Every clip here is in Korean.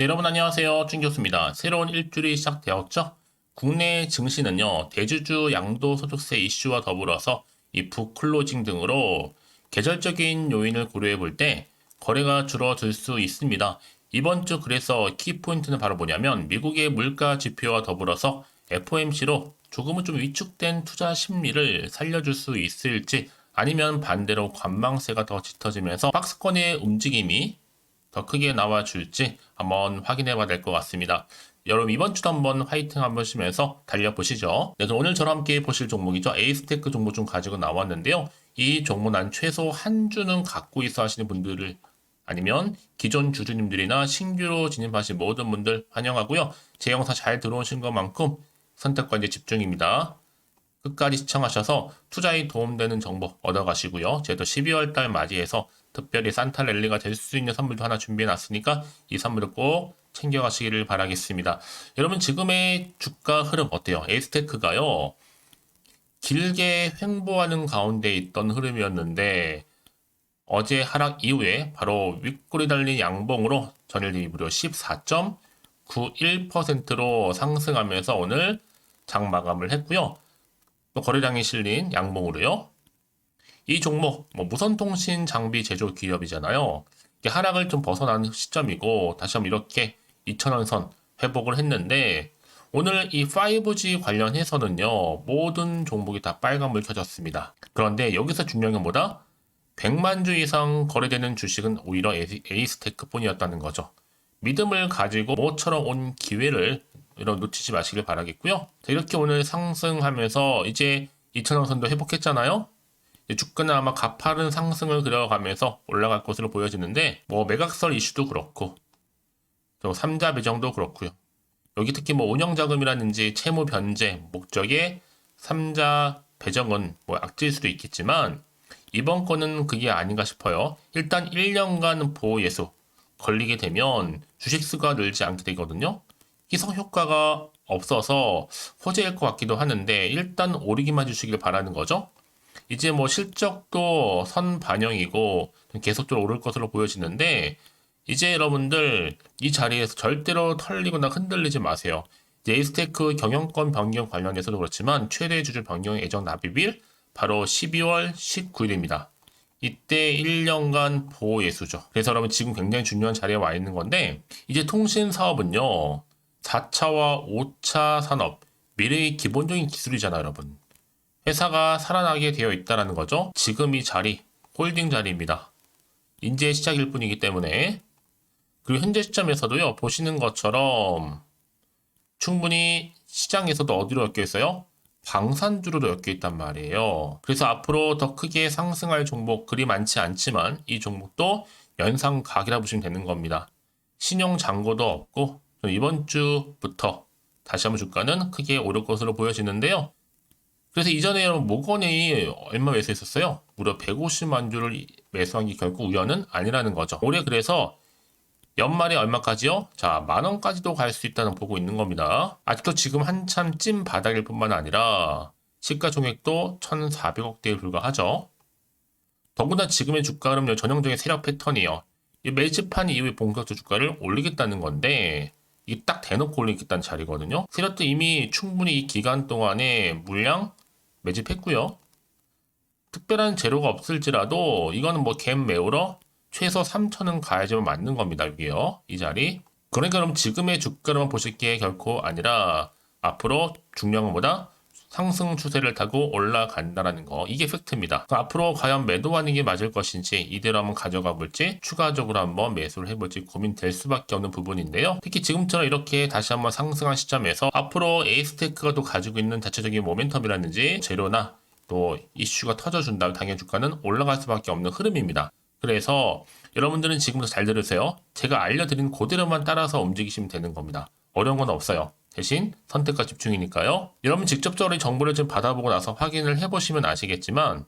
네, 여러분 안녕하세요. 준 교수입니다. 새로운 일주일이 시작되었죠? 국내 증시는요, 대주주 양도 소득세 이슈와 더불어서 이 북클로징 등으로 계절적인 요인을 고려해 볼 때 거래가 줄어들 수 있습니다. 이번 주 그래서 키포인트는 바로 뭐냐면 미국의 물가 지표와 더불어서 FOMC로 조금은 좀 위축된 투자 심리를 살려줄 수 있을지 아니면 반대로 관망세가 더 짙어지면서 박스권의 움직임이 더 크게 나와줄지 한번 확인해 봐야 될 것 같습니다. 여러분 이번 주도 한번 화이팅 한번 하시면서 달려보시죠. 네, 그럼 오늘 저랑 함께 보실 종목이죠. 에이스테크 종목 좀 가지고 나왔는데요. 이 종목 난 최소 한 주는 갖고 있어 하시는 분들을 아니면 기존 주주님들이나 신규로 진입하신 모든 분들 환영하고요. 제 영상 잘 들어오신 것만큼 선택과 이제 집중입니다. 끝까지 시청하셔서 투자에 도움되는 정보 얻어가시고요. 저희도 12월 달 맞이해서 특별히 산타 랠리가 될 수 있는 선물도 하나 준비해 놨으니까 이 선물을 꼭 챙겨가시기를 바라겠습니다. 여러분 지금의 주가 흐름 어때요? 에이스테크가요. 길게 횡보하는 가운데 있던 흐름이었는데 어제 하락 이후에 바로 윗골이 달린 양봉으로 전일 무려 14.91%로 상승하면서 오늘 장 마감을 했고요. 또 거래량이 실린 양봉으로요. 이 종목 뭐 무선통신 장비 제조 기업이잖아요. 하락을 좀 벗어난 시점이고 다시 한번 이렇게 2,000원 선 회복을 했는데 오늘 이 5G 관련해서는요 모든 종목이 다 빨간불 켜졌습니다. 그런데 여기서 중요한 건 뭐다? 100만 주 이상 거래되는 주식은 오히려 에이스테크뿐이었다는 거죠. 믿음을 가지고 모처럼 온 기회를 이런 놓치지 마시길 바라겠고요. 자, 이렇게 오늘 상승하면서 이제 2,000원 선도 회복했잖아요. 주가는 아마 가파른 상승을 그려가면서 올라갈 것으로 보여지는데 뭐 매각설 이슈도 그렇고 또 삼자 배정도 그렇고요. 여기 특히 뭐 운영 자금이라든지 채무 변제 목적의 삼자 배정은 뭐 악질 수도 있겠지만 이번 건은 그게 아닌가 싶어요. 일단 1년간 보호 예수 걸리게 되면 주식 수가 늘지 않게 되거든요. 희석 효과가 없어서 호재일 것 같기도 하는데 일단 오르기만 주시길 바라는 거죠. 이제 뭐 실적도 선 반영이고 계속적으로 오를 것으로 보여지는데 이제 여러분들 이 자리에서 절대로 털리거나 흔들리지 마세요. 에이스테크 경영권 변경 관련해서도 그렇지만 최대 주주 변경 예정 납입일 바로 12월 19일입니다. 이때 1년간 보호 예수죠. 그래서 여러분 지금 굉장히 중요한 자리에 와 있는 건데 이제 통신 사업은요. 4차와 5차 산업 미래의 기본적인 기술이잖아요, 여러분. 회사가 살아나게 되어 있다는 거죠. 지금 이 자리 홀딩 자리입니다. 인제 시작일 뿐이기 때문에 그리고 현재 시점에서도요. 보시는 것처럼 충분히 시장에서도 어디로 엮여 있어요? 방산주로도 엮여 있단 말이에요. 그래서 앞으로 더 크게 상승할 종목 그리 많지 않지만 이 종목도 연상 각이라 보시면 되는 겁니다. 신용 잔고도 없고 이번 주부터 다시 한번 주가는 크게 오를 것으로 보여지는데요. 그래서 이전에 모건이 얼마 매수했었어요? 무려 150만 주를 매수한 게 결국 우연은 아니라는 거죠. 올해 그래서 연말에 얼마까지요? 자, 만 원까지도 갈 수 있다는 보고 있는 겁니다. 아직도 지금 한참 찐 바닥일 뿐만 아니라 시가 총액도 1,400억대에 불과하죠. 더구나 지금의 주가 흐름은 전형적인 세력 패턴이에요. 이 매집한 이후에 본격적 주가를 올리겠다는 건데 이게 딱 대놓고 올리겠다는 자리거든요. 세력도 이미 충분히 이 기간 동안에 물량 매집했고요. 특별한 재료가 없을지라도 이거는 뭐 갭 메우러 최소 3천은 가야지만 맞는 겁니다. 여기요. 이 자리. 그러니까 그럼 지금의 주가로만 보실 게 결코 아니라 앞으로 중요한 것보다 상승 추세를 타고 올라간다라는 거 이게 팩트입니다. 앞으로 과연 매도하는 게 맞을 것인지 이대로 한번 가져가 볼지 추가적으로 한번 매수를 해볼지 고민될 수밖에 없는 부분인데요. 특히 지금처럼 이렇게 다시 한번 상승한 시점에서 앞으로 에이스테크가 또 가지고 있는 자체적인 모멘텀이라든지 재료나 또 이슈가 터져준다면 당연 주가는 올라갈 수밖에 없는 흐름입니다. 그래서 여러분들은 지금부터 잘 들으세요. 제가 알려드린 그대로만 따라서 움직이시면 되는 겁니다. 어려운 건 없어요. 대신 선택과 집중이니까요. 여러분 직접적으로 이 정보를 좀 받아보고 나서 확인을 해보시면 아시겠지만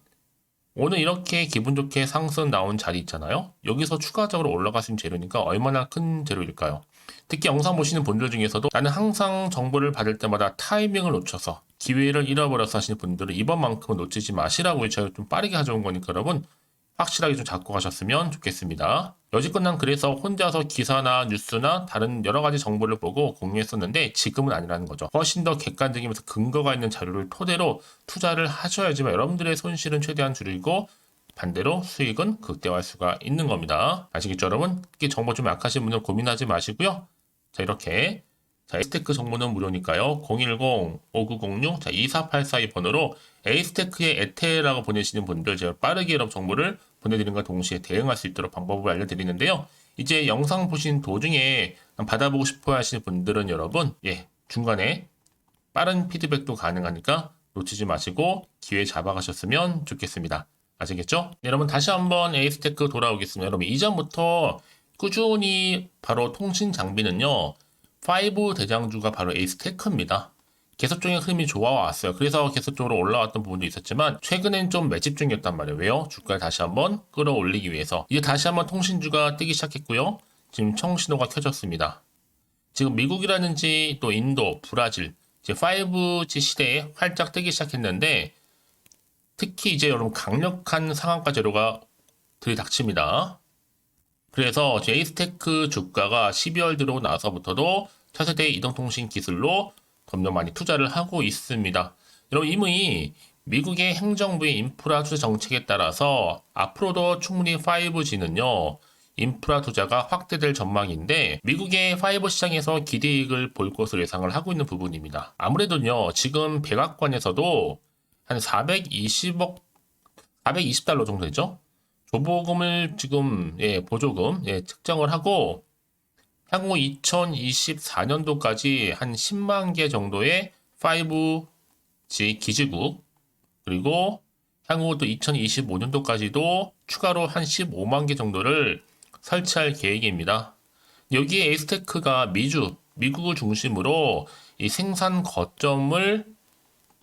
오늘 이렇게 기분 좋게 상승 나온 자리 있잖아요. 여기서 추가적으로 있는 재료니까 얼마나 큰 재료일까요? 특히 영상 보시는 분들 중에서도 나는 항상 정보를 받을 때마다 타이밍을 놓쳐서 기회를 잃어버려서 하시는 분들은 이번만큼은 놓치지 마시라고 제가 좀 빠르게 가져온 거니까 여러분 확실하게 좀 잡고 가셨으면 좋겠습니다. 여지껏 난 그래서 혼자서 기사나 뉴스나 다른 여러 가지 정보를 보고 공유했었는데 지금은 아니라는 거죠. 훨씬 더 객관적이면서 근거가 있는 자료를 토대로 투자를 하셔야지만 여러분들의 손실은 최대한 줄이고 반대로 수익은 극대화할 수가 있는 겁니다. 아시겠죠, 여러분? 특히 정보 좀 약하신 분들 고민하지 마시고요. 자, 이렇게 자, 에이스테크 정보는 무료니까요. 010-5906, 자, 2484 번호로 에이스테크의 에테라고 보내시는 분들 제가 빠르게 여러분 정보를 보내드리는과 동시에 대응할 수 있도록 방법을 알려드리는데요. 이제 영상 보신 도중에 받아보고 싶어 하시는 분들은 여러분, 예, 중간에 빠른 피드백도 가능하니까 놓치지 마시고 기회 잡아가셨으면 좋겠습니다. 아시겠죠? 네, 여러분 다시 한번 에이스테크 돌아오겠습니다. 여러분 이전부터 꾸준히 바로 통신 장비는요. 5 대장주가 바로 에이스테크입니다. 계속적인 흐름이 좋아왔어요. 그래서 계속적으로 올라왔던 부분도 있었지만 최근엔 좀 매집 중이었단 말이에요. 왜요? 주가를 다시 한번 끌어올리기 위해서 이제 다시 한번 통신주가 뜨기 시작했고요. 지금 청신호가 켜졌습니다. 지금 미국이라든지 또 인도, 브라질 이제 5G 시대에 활짝 뜨기 시작했는데 특히 이제 여러분 강력한 상한가 재료가 들이닥칩니다. 그래서 제이스테크 주가가 12월 들어오고 나서부터도 차세대 이동통신 기술로 점점 많이 투자를 하고 있습니다. 여러분 이미 미국의 행정부의 인프라 투자 정책에 따라서 앞으로도 충분히 5G는요 인프라 투자가 확대될 전망인데 미국의 5 시장에서 기대이익을 볼 것으로 예상을 하고 있는 부분입니다. 아무래도요 지금 백악관에서도 한 420억 420달러 정도 되죠? 조보금을 지금 예, 보조금 예, 측정을 하고 향후 2024년도까지 한 10만 개 정도의 5G 기지국 그리고 향후 또 2025년도까지도 추가로 한 15만 개 정도를 설치할 계획입니다. 여기에 에이스테크가 미주, 미국을 중심으로 이 생산 거점을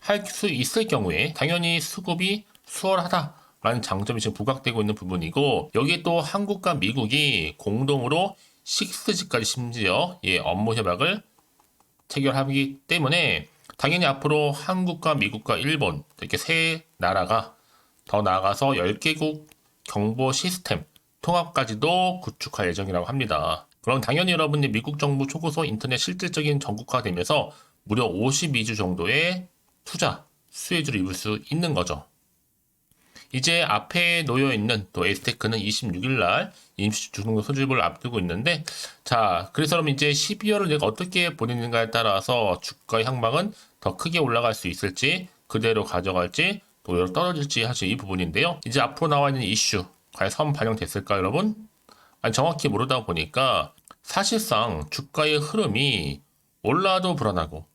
할 수 있을 경우에 당연히 수급이 수월하다라는 장점이 지금 부각되고 있는 부분이고 여기에 또 한국과 미국이 공동으로 6G까지 심지어 예, 업무 협약을 체결하기 때문에 당연히 앞으로 한국과 미국과 일본 이렇게 세 나라가 더 나아가서 10개국 경보 시스템 통합까지도 구축할 예정이라고 합니다. 그럼 당연히 여러분이 미국 정부 초고속 인터넷 실질적인 전국화 되면서 무려 52주 정도의 투자 수혜주를 입을 수 있는 거죠. 이제 앞에 놓여 있는 또 에이스테크는 26일 날 임시 주등록 소집을 앞두고 있는데 자 그래서 그럼 이제 12월을 내가 어떻게 보내는가에 따라서 주가 향방은 더 크게 올라갈 수 있을지 그대로 가져갈지 또 떨어질지 사실 이 부분인데요. 이제 앞으로 나와 있는 이슈 과연 선 반영됐을까 여러분? 아니 정확히 모르다 보니까 사실상 주가의 흐름이 올라도 불안하고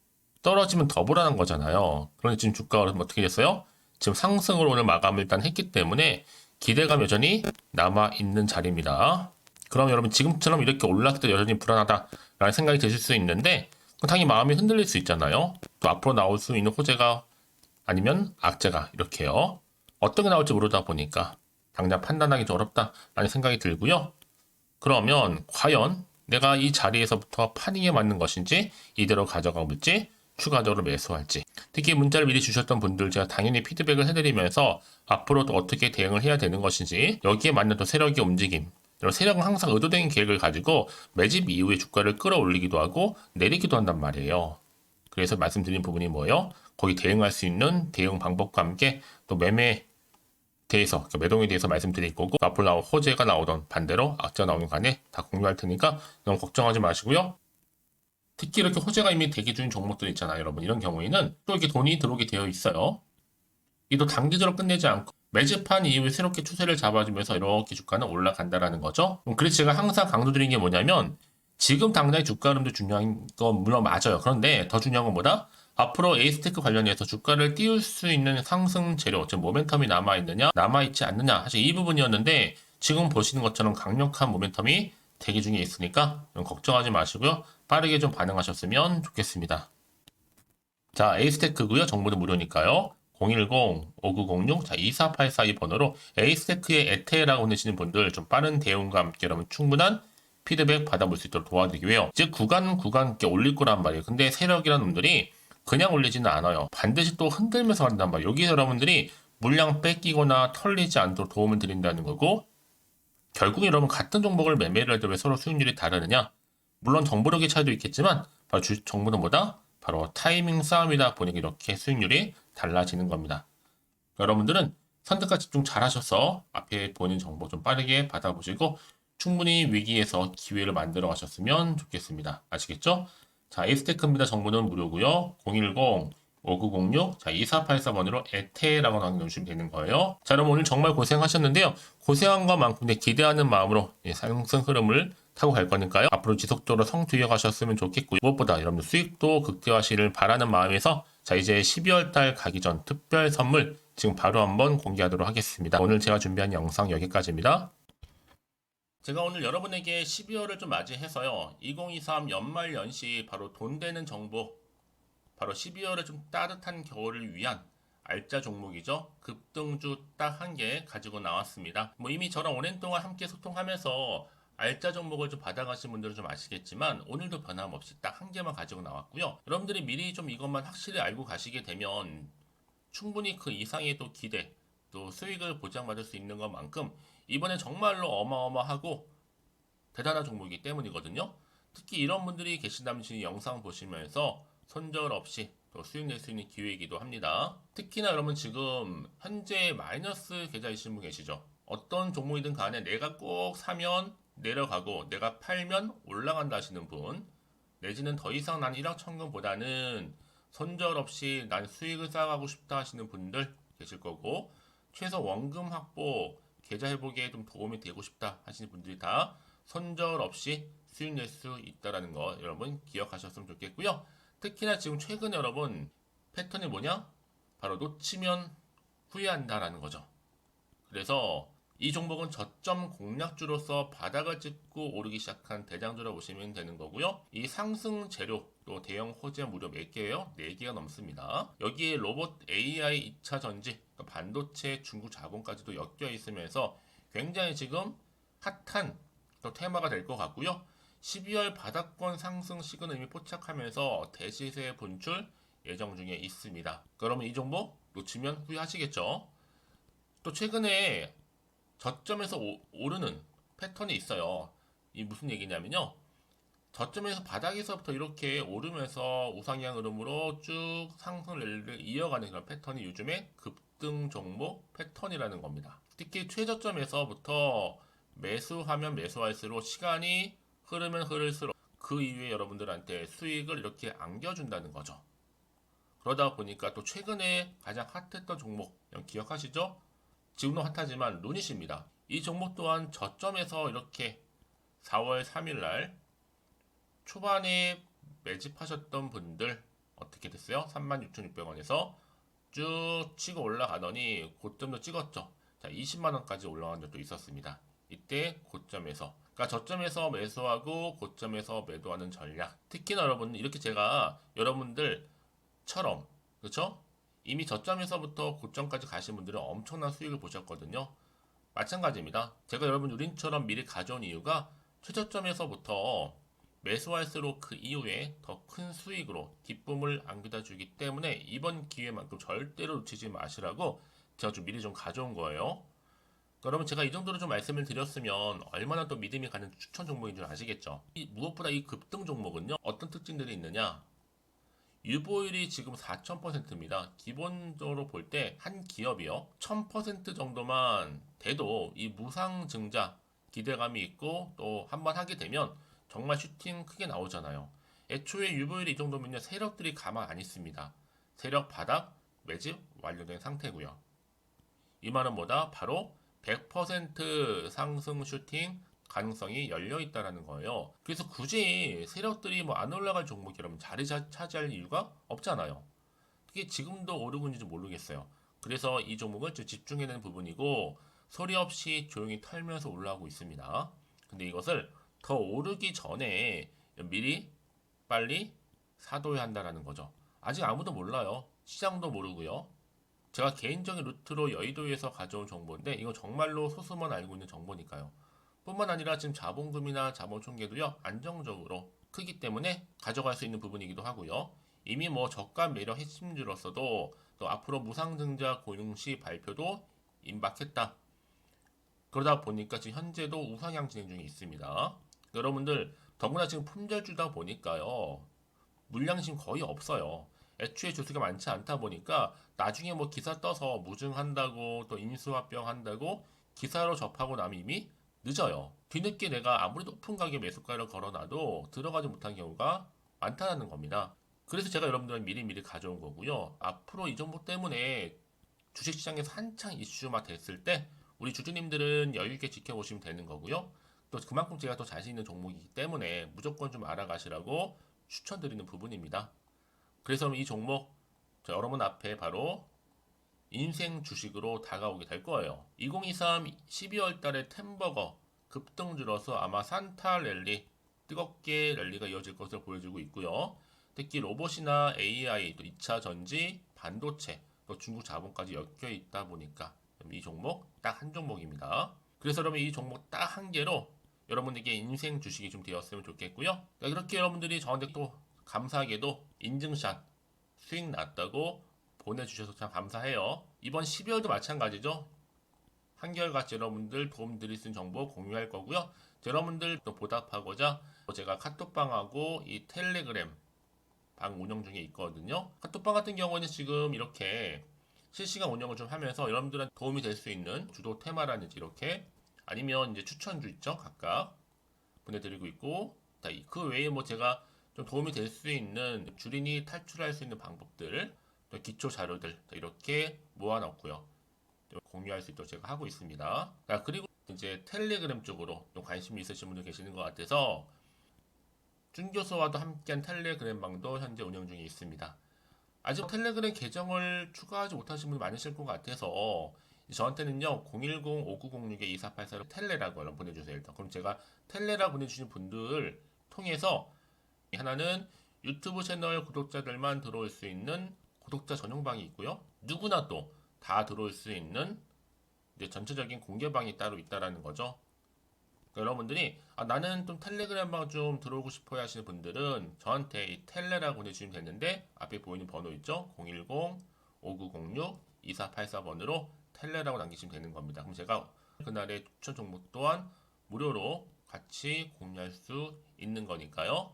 떨어지면 더 불안한 거잖아요. 그런데 지금 주가가 어떻게 됐어요? 지금 상승을 오늘 마감을 일단 했기 때문에 기대감 여전히 남아 있는 자리입니다. 그럼 여러분 지금처럼 이렇게 올랐을 때 여전히 불안하다라는 생각이 드실 수 있는데 당연히 마음이 흔들릴 수 있잖아요. 또 앞으로 나올 수 있는 호재가 아니면 악재가 이렇게요. 어떤 게 나올지 모르다 보니까 당장 판단하기 좀 어렵다라는 생각이 들고요. 그러면 과연 내가 이 자리에서부터 파닝에 맞는 것인지 이대로 가져가 볼지 추가적으로 매수할지 특히 문자를 미리 주셨던 분들 제가 당연히 피드백을 해드리면서 앞으로도 어떻게 대응을 해야 되는 것인지 여기에 맞는 또 세력의 움직임 세력은 항상 의도된 계획을 가지고 매집 이후에 주가를 끌어올리기도 하고 내리기도 한단 말이에요. 그래서 말씀드린 부분이 뭐예요? 거기 대응할 수 있는 대응 방법과 함께 또 매매 대해서 그러니까 매동에 대해서 말씀드릴 거고 앞으로 나올 호재가 나오던 반대로 악재가 나오는 간에 다 공유할 테니까 너무 걱정하지 마시고요. 특히 이렇게 호재가 이미 대기 중인 종목들 있잖아요, 여러분. 이런 경우에는 또 이렇게 돈이 들어오게 되어 있어요. 이도 단기적으로 끝내지 않고 매집한 이후에 새롭게 추세를 잡아주면서 이렇게 주가는 올라간다라는 거죠. 그래서 제가 항상 강조드리는 게 뭐냐면 지금 당장의 주가 흐름도 중요한 건 물론 맞아요. 그런데 더 중요한 건 뭐다? 앞으로 에이스테크 관련해서 주가를 띄울 수 있는 상승 재료, 즉 모멘텀이 남아 있느냐, 남아 있지 않느냐, 사실 이 부분이었는데 지금 보시는 것처럼 강력한 모멘텀이 대기 중에 있으니까 걱정하지 마시고요. 빠르게 좀 반응하셨으면 좋겠습니다. 자, 에이스테크고요. 정보는 무료니까요. 010-5906, 자, 24842 번호로 에이스테크의 에테라고 내시는 분들 좀 빠른 대응과 함께 여러분 충분한 피드백 받아볼 수 있도록 도와드리기 위해요. 즉, 구간, 구간 이렇게 올릴 거란 말이에요. 근데 세력이라는 놈들이 그냥 올리지는 않아요. 반드시 또 흔들면서 간단 말이에요. 여기서 여러분들이 물량 뺏기거나 털리지 않도록 도움을 드린다는 거고 결국 여러분 같은 종목을 매매를 해도 왜 서로 수익률이 다르느냐? 물론 정보력의 차이도 있겠지만 바로 주 정보는 뭐다? 바로 타이밍 싸움이다 보니 이렇게 수익률이 달라지는 겁니다. 여러분들은 선택과 집중 잘 하셔서 앞에 보이는 정보 좀 빠르게 받아보시고 충분히 위기에서 기회를 만들어 가셨으면 좋겠습니다. 아시겠죠? 자, 에스테크입니다. 정보는 무료고요. 010 5906, 자, 2483번으로 에테라고 남겨주시면 되는 거예요. 자, 여러분 오늘 정말 고생하셨는데요. 고생한 것만큼 내 기대하는 마음으로 예, 상승 흐름을 타고 갈 거니까요. 앞으로 지속적으로 성투해 가셨으면 좋겠고요. 무엇보다 여러분들 수익도 극대화하시를 바라는 마음에서 자, 이제 12월 달 가기 전 특별 선물 지금 바로 한번 공개하도록 하겠습니다. 오늘 제가 준비한 영상 여기까지입니다. 제가 오늘 여러분에게 12월을 좀 맞이해서요. 2023 연말 연시 바로 돈 되는 정보 바로 12월에 좀 따뜻한 겨울을 위한 알짜 종목이죠. 급등주 딱 한 개 가지고 나왔습니다. 뭐 이미 저랑 오랜 동안 함께 소통하면서 알짜 종목을 좀 받아가신 분들은 좀 아시겠지만 오늘도 변함없이 딱 한 개만 가지고 나왔고요. 여러분들이 미리 좀 이것만 확실히 알고 가시게 되면 충분히 그 이상의 또 기대 또 수익을 보장받을 수 있는 것만큼 이번에 정말로 어마어마하고 대단한 종목이기 때문이거든요. 특히 이런 분들이 계신다면 지금 영상 보시면서 손절 없이 또 수익 낼 수 있는 기회이기도 합니다. 특히나 여러분 지금 현재 마이너스 계좌이신 분 계시죠? 어떤 종목이든 간에 내가 꼭 사면 내려가고 내가 팔면 올라간다 하시는 분 내지는 더 이상 난 일확천금보다는 손절 없이 난 수익을 쌓아가고 싶다 하시는 분들 계실 거고 최소 원금 확보 계좌 회복에 좀 도움이 되고 싶다 하시는 분들이 다 손절 없이 수익 낼 수 있다라는 거 여러분 기억하셨으면 좋겠고요. 특히나 지금 최근에 여러분 패턴이 뭐냐? 바로 놓치면 후회한다라는 거죠. 그래서 이 종목은 저점 공략주로서 바닥을 찍고 오르기 시작한 대장주라 보시면 되는 거고요. 이 상승 재료 또 대형 호재 무려 몇 개예요? 4개가 넘습니다. 여기에 로봇 AI 2차 전지, 그러니까 반도체 중국 자본까지도 엮여 있으면서 굉장히 지금 핫한 또 테마가 될 것 같고요. 12월 바닥권 상승 시그널 이미 포착하면서 대시세 분출 예정 중에 있습니다. 그러면 이 종목 놓치면 후회하시겠죠? 또 최근에 저점에서 오, 오르는 패턴이 있어요. 이 무슨 얘기냐면요. 저점에서 바닥에서부터 이렇게 오르면서 우상향 흐름으로 쭉 상승을 이어가는 그런 패턴이 요즘에 급등 종목 패턴이라는 겁니다. 특히 최저점에서부터 매수하면 매수할수록 시간이 흐르면 흐를수록 그 이후에 여러분들한테 수익을 이렇게 안겨준다는 거죠. 그러다 보니까 또 최근에 가장 핫했던 종목 기억하시죠? 지금도 핫하지만 루닛입니다. 이 종목 또한 저점에서 이렇게 4월 3일 날 초반에 매집하셨던 분들 어떻게 됐어요? 36,600원에서 쭉 치고 올라가더니 고점도 찍었죠. 자, 20만 원까지 올라간 적도 있었습니다. 이때 고점에서 그러니까 저점에서 매수하고 고점에서 매도하는 전략. 특히나 여러분 이렇게 제가 여러분들처럼 그렇죠? 이미 저점에서부터 고점까지 가신 분들은 엄청난 수익을 보셨거든요. 마찬가지입니다. 제가 여러분 우린처럼 미리 가져온 이유가 최저점에서부터 매수할수록 그 이후에 더 큰 수익으로 기쁨을 안겨다 주기 때문에 이번 기회만큼 절대로 놓치지 마시라고 제가 좀 미리 좀 가져온 거예요. 그러면 제가 이 정도로 좀 말씀을 드렸으면 얼마나 또 믿음이 가는 추천 종목인 줄 아시겠죠? 이, 무엇보다 이 급등 종목은요, 어떤 특징들이 있느냐? 유보율이 지금 4,000%입니다. 기본적으로 볼 때 한 기업이요, 1,000% 정도만 돼도 이 무상 증자 기대감이 있고 또 한 번 하게 되면 정말 슈팅 크게 나오잖아요. 애초에 유보율이 이 정도면요, 세력들이 가만 안 있습니다. 세력 바닥 매집 완료된 상태고요. 이 말은 뭐다? 바로 100% 상승 슈팅 가능성이 열려 있다라는 거예요. 그래서 굳이 세력들이 뭐 안 올라갈 종목이 라면 자리 차지할 이유가 없잖아요. 그게 지금도 오르고 있는지 모르겠어요. 그래서 이 종목을 집중해야 되는 부분이고 소리 없이 조용히 털면서 올라가고 있습니다. 근데 이것을 더 오르기 전에 미리 빨리 사둬야 한다라는 거죠. 아직 아무도 몰라요. 시장도 모르고요. 제가 개인적인 루트로 여의도에서 가져온 정보인데 이거 정말로 소수만 알고 있는 정보니까요. 뿐만 아니라 지금 자본금이나 자본 총계도요 안정적으로 크기 때문에 가져갈 수 있는 부분이기도 하고요. 이미 뭐 저가 매력 핵심주로서도 또 앞으로 무상증자 고용시 발표도 임박했다. 그러다 보니까 지금 현재도 우상향 진행 중에 있습니다. 여러분들 더구나 지금 품절주다 보니까요. 지금 거의 없어요. 애초에 주수가 많지 않다 보니까 나중에 뭐 기사 떠서 무증한다고 또 인수합병 한다고 기사로 접하고 나면 이미 늦어요. 뒤늦게 내가 아무리 높은 가격 매수가를 걸어놔도 들어가지 못한 경우가 많다는 겁니다. 그래서 제가 여러분들은 미리미리 가져온 거고요. 앞으로 이 정보 때문에 주식시장에서 한창 이슈가 됐을 때 우리 주주님들은 여유있게 지켜보시면 되는 거고요. 또 그만큼 제가 더 자신 있는 종목이기 때문에 무조건 좀 알아가시라고 추천드리는 부분입니다. 그래서 이 종목 저 여러분 앞에 바로 인생 주식으로 다가오게 될 거예요. 2023 12월 달에 템버거 급등주로서 아마 산타 랠리 뜨겁게 랠리가 이어질 것으로 보여지고 있고요. 특히 로봇이나 AI, 또 2차 전지, 반도체, 또 중국 자본까지 엮여 있다 보니까 이 종목 딱 한 종목입니다. 그래서 여러분 이 종목 딱 한 개로 여러분에게 인생 주식이 좀 되었으면 좋겠고요. 자, 이렇게 여러분들이 저한테 또 감사하게도 인증샷 수익 났다고 보내주셔서 참 감사해요. 이번 12월도 마찬가지죠. 한결같이 여러분들 도움 드릴 수 있는 정보 공유할 거고요. 여러분들 또 보답하고자 제가 카톡방하고 이 텔레그램 방 운영 중에 있거든요. 카톡방 같은 경우는 지금 이렇게 실시간 운영을 좀 하면서 여러분들한 도움이 될 수 있는 주도 테마라든지 이렇게 아니면 이제 추천주 있죠. 각각 보내드리고 있고 그 외에 뭐 제가 좀 도움이 될 수 있는 주린이 탈출할 수 있는 방법들 또 기초 자료들 자, 이렇게 모아놨고요. 또 공유할 수 있도록 제가 하고 있습니다. 자, 그리고 이제 텔레그램 쪽으로 좀 관심이 있으신 분들 계시는 것 같아서 준 교수와도 함께한 텔레그램 방도 현재 운영 중에 있습니다. 아직 텔레그램 계정을 추가하지 못하신 분이 많으실 것 같아서 저한테는요 010-5906-2484로 텔레라고 보내주세요 일단 그럼 제가 텔레라 보내주신 분들 통해서 하나는 유튜브 채널 구독자들만 들어올 수 있는 구독자 전용 방이 있고요. 누구나 또 다 들어올 수 있는 전체적인 공개 방이 따로 있다라는 거죠. 그러니까 여러분들이 아, 나는 좀 텔레그램 방 좀 들어오고 싶어요 하시는 분들은 저한테 이 텔레라고 보내주시면 되는데 앞에 보이는 번호 있죠? 010-5906-2484번으로 텔레라고 남기시면 되는 겁니다. 그럼 제가 그날의 추천 종목 또한 무료로 같이 공유할 수 있는 거니까요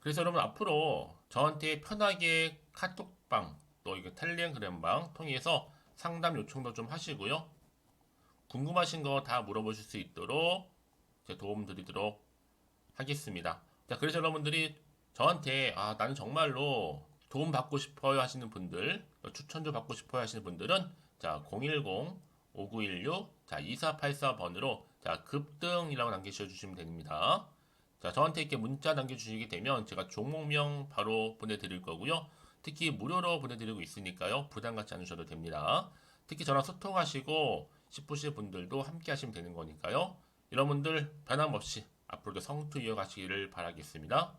그래서 여러분 앞으로 저한테 편하게 카톡방 또 이거 텔레그램방 통해서 상담 요청도 좀 하시고요 궁금하신 거 다 물어보실 수 있도록 제가 도움 드리도록 하겠습니다. 자, 그래서 여러분들이 저한테 아, 나는 정말로 도움 받고 싶어요 하시는 분들, 또 추천도 받고 싶어요 하시는 분들은 자, 010-5916 자, 2484번으로 자, 급등이라고 남기셔 주시면 됩니다. 자, 저한테 이렇게 문자 남겨주시게 되면 제가 종목명 바로 보내드릴 거고요. 특히 무료로 보내드리고 있으니까요. 부담 갖지 않으셔도 됩니다. 특히 저랑 소통하시고 싶으신 분들도 함께 하시면 되는 거니까요. 여러분들 변함없이 앞으로도 성투 이어가시기를 바라겠습니다.